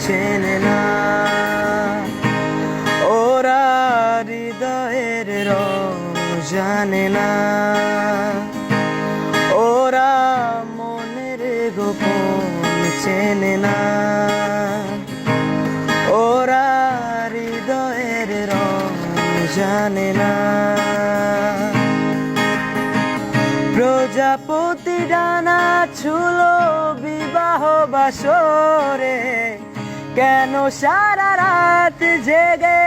চেনে না। ওরা হৃদয়ের রং জানে না। ওরা মনের গোপন চেনে না। ওরা হৃদয়ের রং জানে না। প্রজাপতি ডানা ছুলো বিবাহ বাসরে কেন সারা রাত জেগে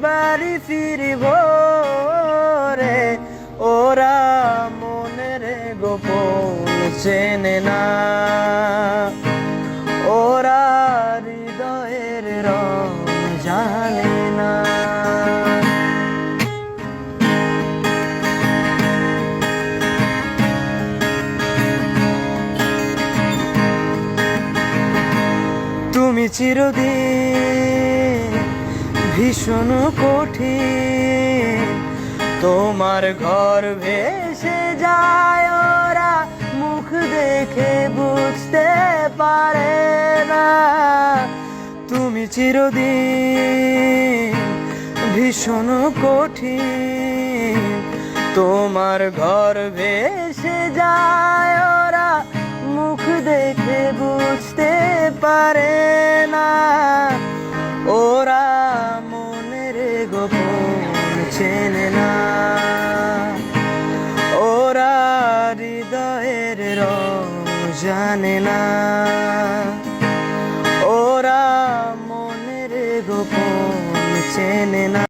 বাড়ি ফিরব রে? ওরা মনে রে গোপন চেনে না। ওরা হৃদয়ের রং জানে না। তুমি চিরদিন ভীষণ কঠিন। তোমার ঘর ভেসে যায়, ওরা মুখ দেখে বুঝতে পারে না। তুমি চিরদিন ভীষণ কঠিন। তোমার ঘর ভেসে যায় রাতের জানে না। ওরা মনের গোপন চেনে না।